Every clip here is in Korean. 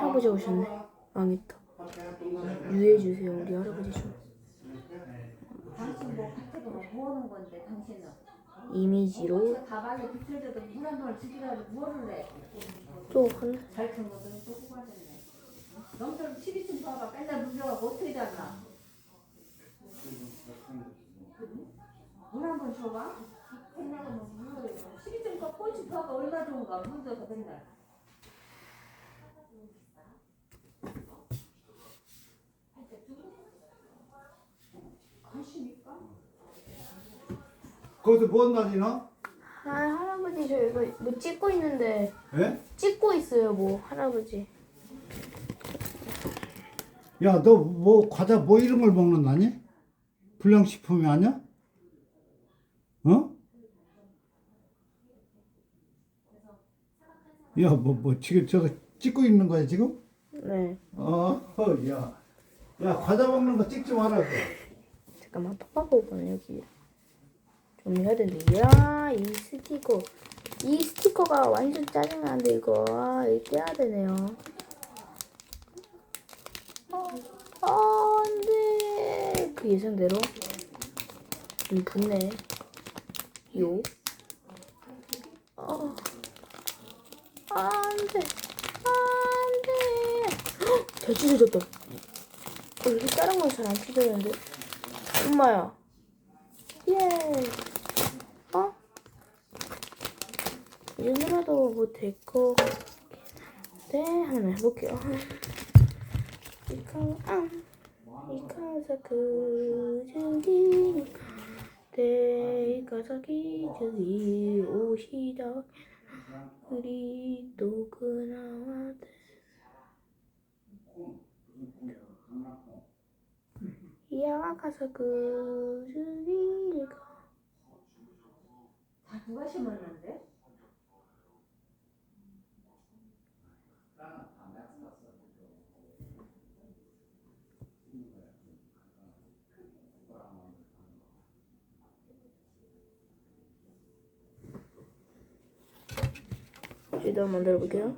할아버지 오셨네. 망했다. 유해주세요 우리 할아버지 좀. 이미지로? 또 한. 잘큰 거는 또 뽑아냈네. 너희들 12층 봐봐. 맨날 문제가 어떻게 잤나? 물한번 줘봐. 맨날 12층 거 꼴찌 봐봐. 얼마 좋은가. 물 줘서 맨날. 관심일까? 거기서 뭔 날이나? 아 할아버지 저 이거 뭐 찍고 있는데 예? 찍고 있어요 뭐 할아버지. 야, 너 뭐 과자 뭐 이런 걸 먹는다니? 불량식품이 아니야? 어? 야, 뭐, 뭐, 지금 저거 찍고 있는 거야, 지금? 네. 어, 어, 야. 야, 과자 먹는 거 찍지 말라고. 잠깐만 팝업은 여기 되는데 야이 스티커 이 스티커가 완전 짜증나는데 이거 아 이거 떼야 되네요. 어, 아, 안 돼. 그 예상대로? 좀 붙네. 요. 어, 안 돼. 안돼. 잘 찢어졌다. 어, 이렇게 다른 건 잘 안 찢어졌는데? 엄마야. 예. 어? 이 정도라도 뭐 될거 네, 하나만 해볼게요. 이카, 아, 이카사 그즈기, 네, 이카사 기즈기 오시다, 우리 또 그나와 야 가서 그즈기가 다 누가 심었는데? 일단 만들어 볼게요.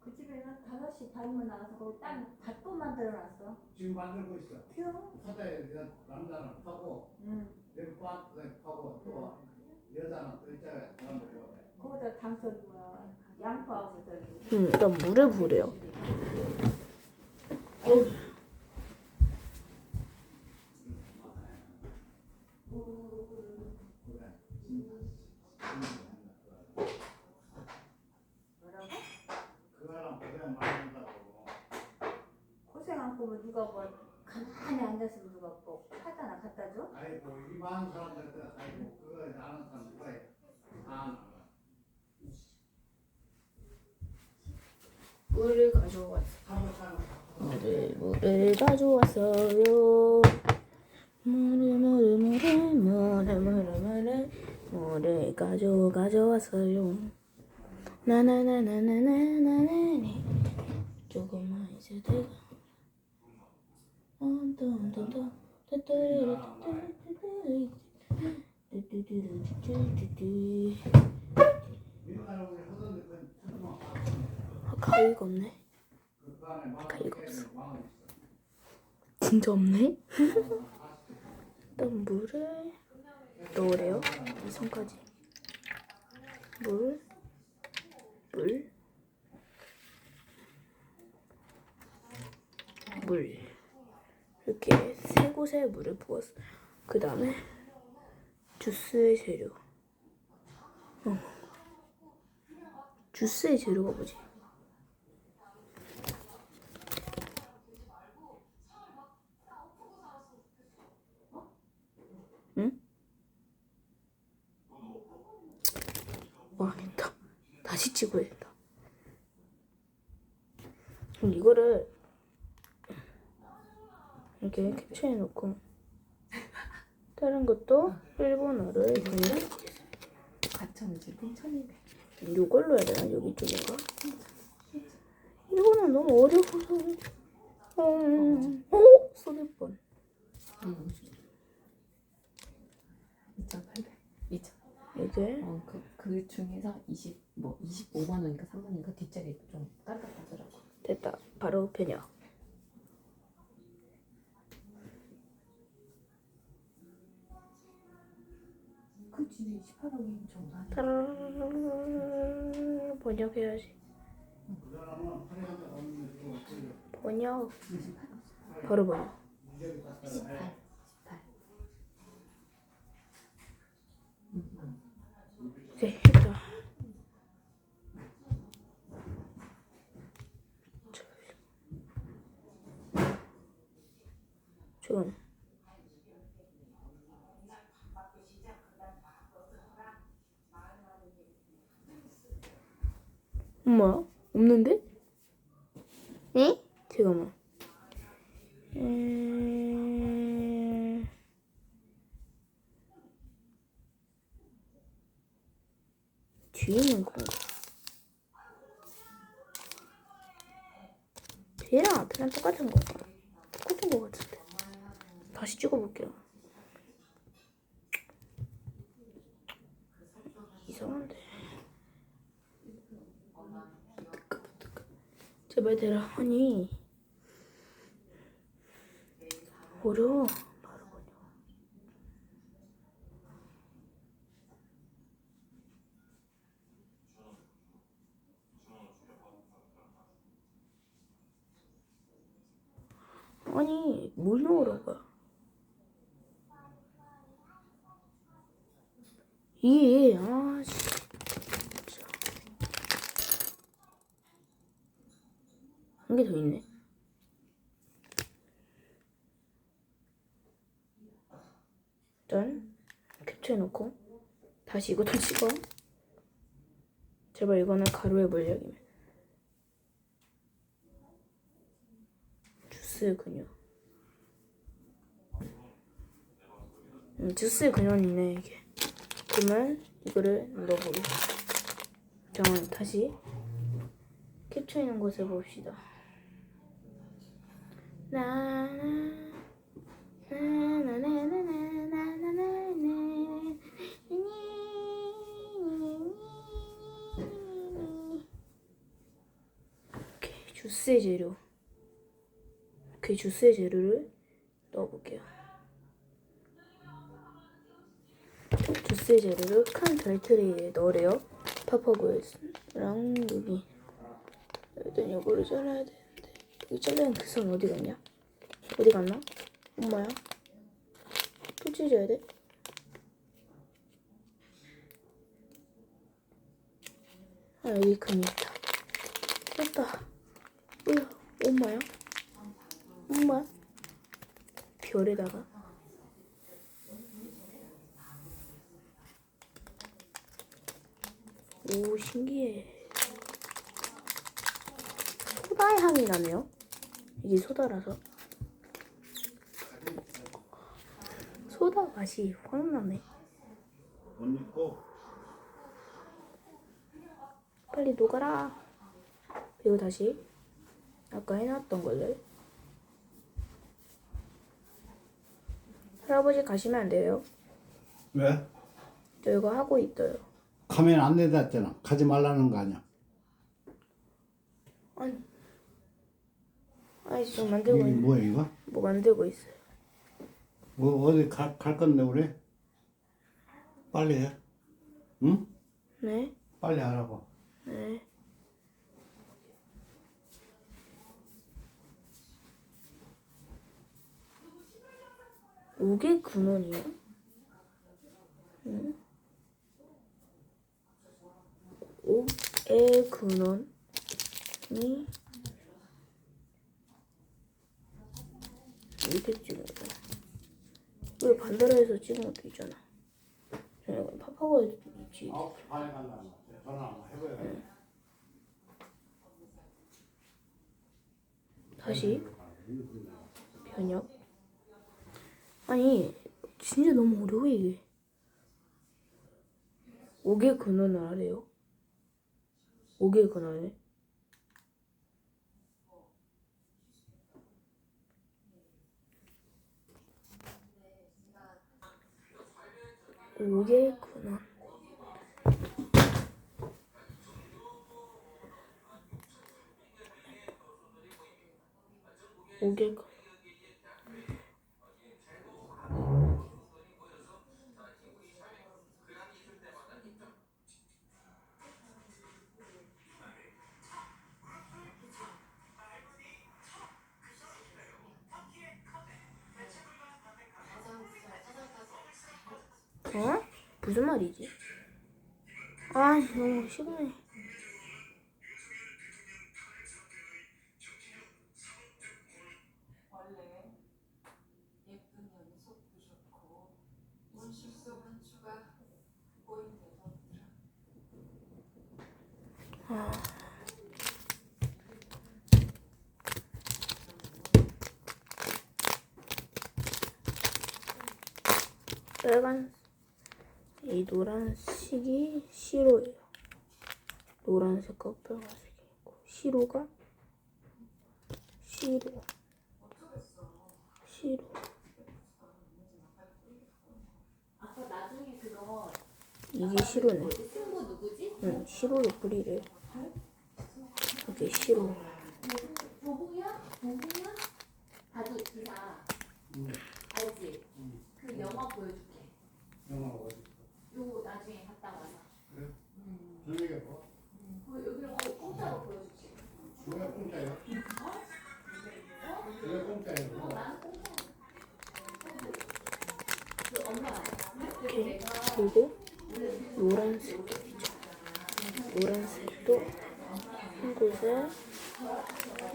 그 집에는 5시 반이면 나가서 거기 땅 밭도 만들어놨어. 지금 만들고 있어. 귀여워. 사자에 남자는 파고, 응. 내가 파고, 또 여자는 또 좋아해. 거기다 당근 뭐야 양파하고 저기. 음, 일단 물에 부으래요. 뭐라고? 그거랑 고생 많이 한다고. 고생 안 보면 누가 뭐 가만히 앉았으면 누가 뭐 줘? 아이고, 이 많은 사람들, 아이고, 그거 아는 사람 누가 해? 아, 물을 가져왔어. 물을 물을 가져왔어요. 물을 물을 물을 물을 물을 물을 물을 가져 가져왔어요. 나나나나나나나나니 조금만 이제 내가 온돈돈돈 뚜뚜 아, 가위가 없네. 가위가 없어. 진짜 없네? 일단 물을 넣으래요. 이 손까지. 물, 물, 물. 이렇게 세 곳에 물을 부었어. 그 다음에 주스의 재료. 어. 주스의 재료가 뭐지? 망했다. 다시 찍어야 된다. 그럼 이거를 이렇게 캡처해 놓고 다른 것도 일본어를 그냥 가천지분 1200. 이걸로 해야 되나 여기 쪽인가? 이거는 너무 어려워서 음, 어? 뻔 2,800. 이게 어, 그, 그 중에서 20, 뭐 25만 원인가 3만 원인가 뒷자리 좀 깜빡하더라고. 됐다. 바로 편역. 그 뒤에 18억이 정말. 따라라라라라. 번역해야지. 번역. 바로 번역. 18, 18. 오케이 했다. 좋은. 엄마야? 없는데? 에? 잠깐만. 음... 뒤에 있는 건가? 뒤에랑 앞이랑 똑같은 건가? 똑같은 거 같은데. 다시 찍어볼게요. 이상한데. 제발 대라. 아니. 어려워. 바로 번역. 아니, 뭘 넣으라는 거야? 이게, 아, 진짜. 한 개 더 있네. 일단, 캡처해놓고, 다시 이것도 찍어. 제발 이거는 가로의 물약이면. 주스 그녀. 음, 주스 그녀이네 이게. 그러면 이거를 넣어보게. 잠깐 다시 캡처 있는 곳을 봅시다. 이렇게 주스의 재료. 이렇게 주스의 재료를 넣어볼게요. 주스의 재료를 큰 별트리에 넣으래요. 파파고에랑 여기. 일단 요거를 잘라야 되는데. 여기 잘라는 그 선 어디 갔냐? 어디 갔나? 엄마야? 또 찢어야 돼? 아 여기 금이 있다. 됐다. 뭐야? 엄마야? 엄마? 별에다가 오 신기해 소다의 향이 나네요 이게 소다라서 소다 맛이 확 나네 못 입고 빨리 녹아라 그리고 다시 아까 해놨던 걸로 할아버지 가시면 안 돼요 왜? 저 이거 하고 있어요 가면 안 내놨잖아. 가지 말라는 거 아니야. 아니 아니 지금 만들고 이게 있, 뭐야 이거? 뭐 만들고 있어요 뭐 어디 갈, 갈 건데 우리? 빨리 해. 응? 네 빨리 하라고. 네. 오개 근원이요? 응? 오의 근원이 이렇게 찍은 거야. 해서 찍은 것도 있잖아. 이건 파파고에 있지. 아홉 시 반에 간다는 거. 전화 한번 해봐야 다시? 변형? 아니 진짜 너무 어려워 이게. 5개 근원을 하래요? 5개 근원을 5개구나. 5개구나. 어? 무슨 말이지? 아, 너무 시간이. 빨간 이 노란색이 시로예요. 노란색과 빨간색이 있고 시로가 시로 시로 아까 나중에 그거 이게 시로네. 친구 누구지? 응, 시로를 뿌리래. 이게 시로. 보부야? 보부야? 바둑 기사 알지? 그 영화 보여줄게 영화 어디? 요거 나중에 저녁에 뭐? 그 여기를 꼭 공짜로 보여줄게 왜 공짜야? 왜 공짜야? 나는 공짜로 그 엄마 그리고 내가 그리고 노란색도 있죠. 노란색도 한 곳에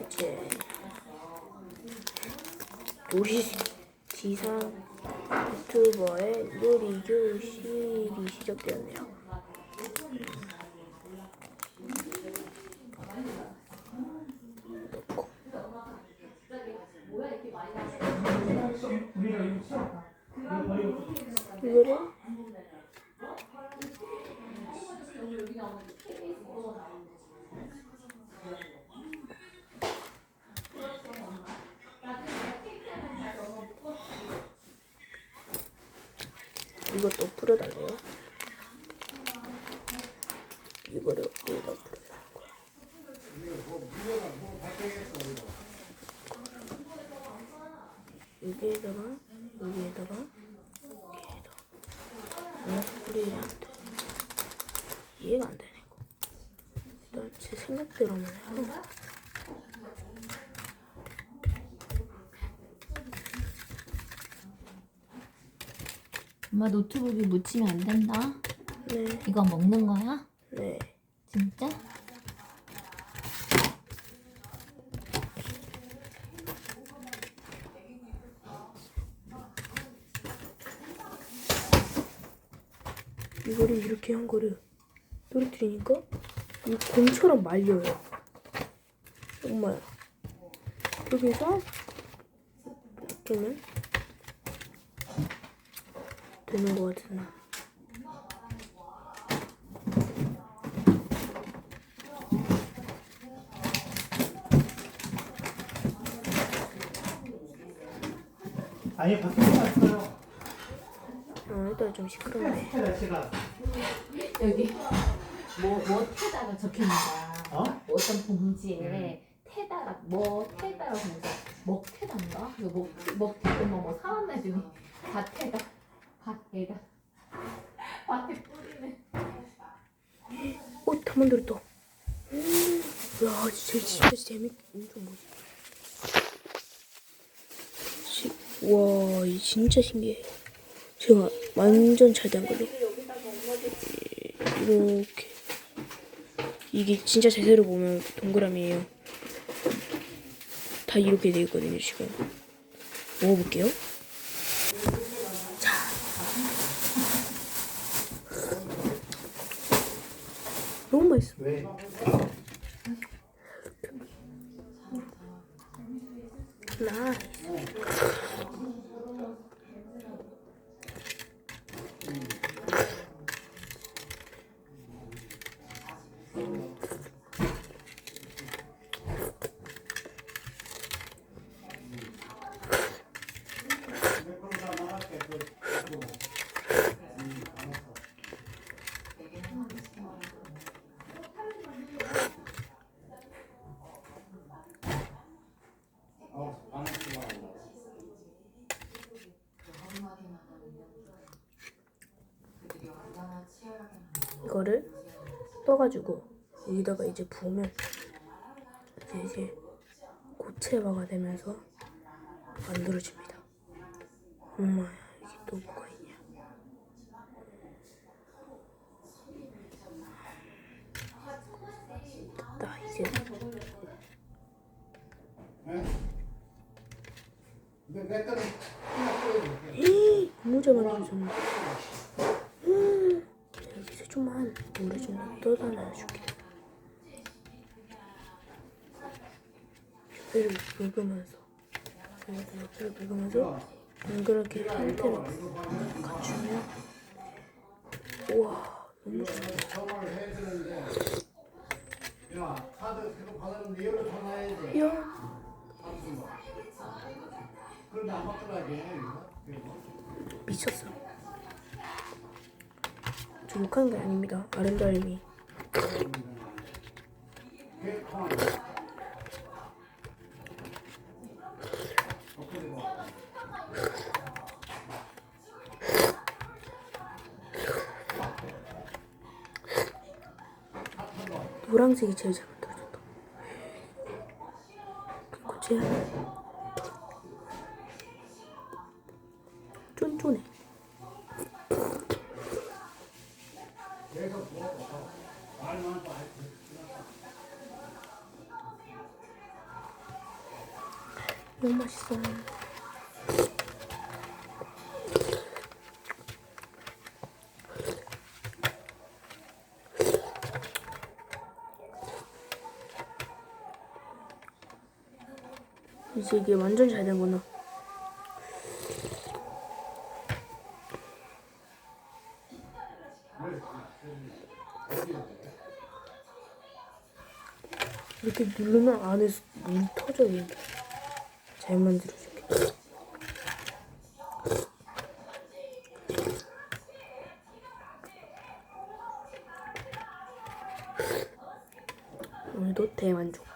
이제 요리 지상 유튜버의 요리 교실이 시작되었네요. 넣고 이거를 이것도 풀어달래요. 이거를 여기다. 여기에다가 여기에다가 여기에다가 어, 뿌리면 안 돼. 이해가 안 되네 이거. 일단 해요. 엄마 노트북이 묻히면 안 된다. 네, 이거 먹는 거야? 네. 진짜? 이거를 이렇게 한 거를 떨어뜨리니까 이 곰처럼 말려요. 정말. 여기서 이렇게 하면 되는 것 같은데. 아니 밖에 나왔어요. 어, 일단 좀 시간. 여기 뭐, 뭐 테다가 적혀 있는 거야 어? 어떤 봉지에 테다라 뭐 테다라고 해서 먹테다인가? 이거 먹 먹테다 뭐 사왔나 중에 밭에다 밭에다 밭에 뿌리네 어, 다 만들었다. 음, 야, 진짜, 진짜 재밌, 엄청 멋있다. 시, 와, 이 진짜 신기해. 제가 완전 잘된 거죠. 이렇게. 이게 진짜 제대로 보면 동그라미예요. 다 이렇게 돼 있거든요, 지금. 먹어볼게요. 자. 너무 맛있어. 왜? Amen. 떠가지고 여기다가 이제 부으면 이제 이게 고체화가 되면서 만들어집니다. 엄마야 이게 또 뭐가 있냐? 나 이제. 너무 잘 만들어졌네. 긁으면서 여기다 옆에를 긁으면서 동그랗게 형태를 갖추면 우와 너무 좋아. 전화를 해야 되는데 야 카드 그거 받았는데 이걸로 전화해야지 이야 그런데 안 받더라게 이거 미쳤어. 저 욕하는 게 아닙니다. 아름다움이. 노란색이 제일 잘 만들어졌다. 쟤 쫀쫀해. 너무 맛있어. 이제 이게 완전 잘 된구나. 이렇게 누르면 안에서 물이 터져요. 잘 만들어줄게. 오늘도 대만족.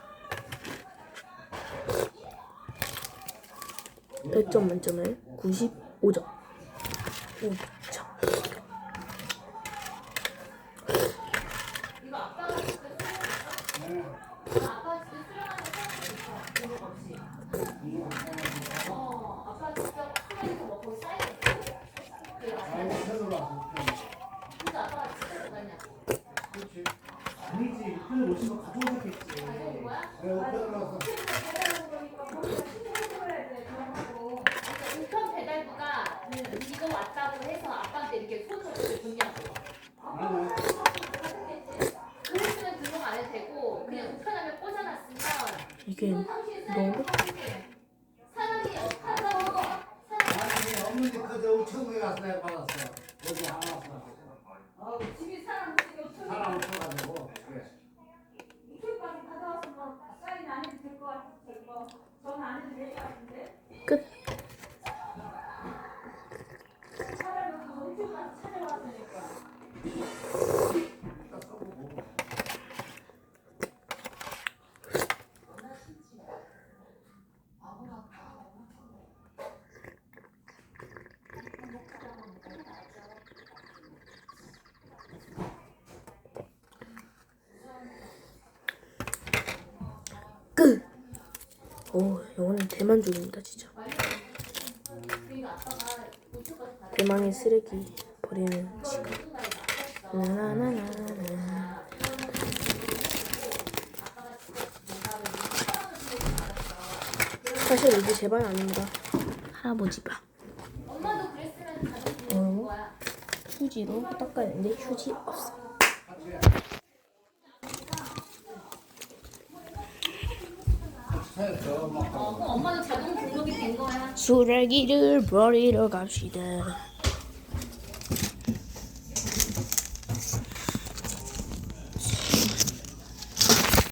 100점 만점에 95점. 5점. 아니지 오신 거 가져오셨겠지 내가 편을 와서 우편 배달부가 이거 왔다고 해서 아빠한테 이렇게 손으로 이렇게 분리한 거. 아니 그랬으면 등록 안 해도 되고 그냥 우편함에 꽂아놨으면 이게 너무 사람이 하다고 아니 없는데 그저 우체국에 가서 내가 받았어 여기 안 왔어 어, 집이 사람 지금 사람 없어가지고 그래 우편까지 받아왔으면 사인 안 해도 될 것 같고 전화 안 해도 될 것 같은데 끝. 사람이 우편까지 찾아왔으니까 끝. 오, 이거는 대만족입니다, 진짜. 대망의 쓰레기 버리는 지금. 나나나나나. 사실 이게 제방 아닙니다. 할아버지 방. 어? 휴지로 닦아야 되는데 휴지 없어. 어, 쓰레기를 버리러 갑시다.